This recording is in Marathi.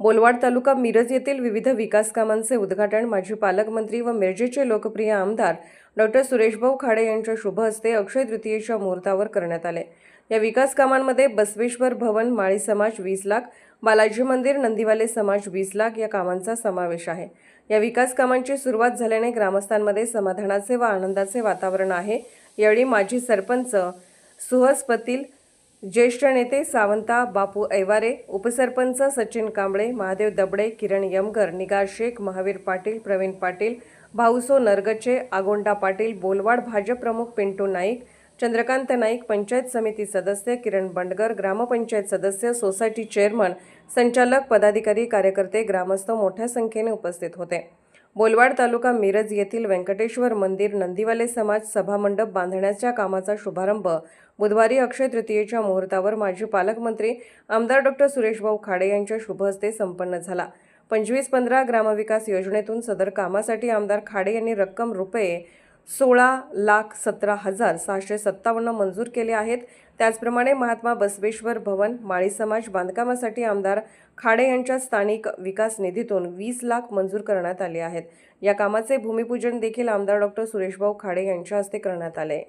बोलवाड तालुका मिरज येथील विविध विकास कामांचे उद्घाटन माजी पालकमंत्री व मिरजेचे लोकप्रिय आमदार डॉक्टर सुरेशभाऊ खाडे यांच्या शुभ हस्ते अक्षय तृतीयेच्या मुहूर्तावर करण्यात आले. या विकास कामांमध्ये बसवेश्वर भवन माळी समाज वीस लाख बालाजी मंदिर नंदीवाले समाज वीस लाख या कामांचा समावेश आहे. या विकास कामांची सुरुवात झाल्याने ग्रामस्थांमध्ये समाधानाचे व आनंदाचे वातावरण आहे. यावेळी माजी सरपंच सुहस पतील ज्येष्ठ नेते सावंता बापू ऐवारे उपसरपंच सचिन कांबळे महादेव दबडे किरण यमगर निगार शेख महावीर पाटील प्रवीण पाटील भाऊसो नरगचे आगोंडा पाटील बोलवाड भाजप प्रमुख पिंटू नाईक चंद्रकांत नाईक पंचायत समिती सदस्य किरण बंडगर ग्रामपंचायत सदस्य सोसायटी चेअरमन संचालक पदाधिकारी कार्यकर्ते ग्रामस्थ मोठ्या संख्येने उपस्थित होते. बोलवाड तालुका मिरज येथील व्यंकटेश्वर मंदिर नंदीवाले समाज सभामंडप बांधण्याच्या कामाचा शुभारंभ बुधवारी अक्षय तृतीयेच्या मुहूर्तावर माजी पालकमंत्री आमदार डॉक्टर सुरेशभाऊ खाडे यांच्या शुभहस्ते संपन्न झाला. पंचवीस पंधरा ग्रामविकास योजनेतून सदर कामासाठी आमदार खाडे यांनी रक्कम रुपये सोळा लाख सतरा हजार सहाशे सत्तावन्न मंजूर केले आहेत. त्याचप्रमाणे महात्मा बसवेश्वर भवन माळी समाज बांधकामासाठी आमदार खाडे यांच्या स्थानिक विकास निधीतून वीस लाख मंजूर करण्यात आले आहेत. या कामाचे भूमिपूजन देखील आमदार डॉक्टर सुरेशभाऊ खाडे यांच्या हस्ते करण्यात आले.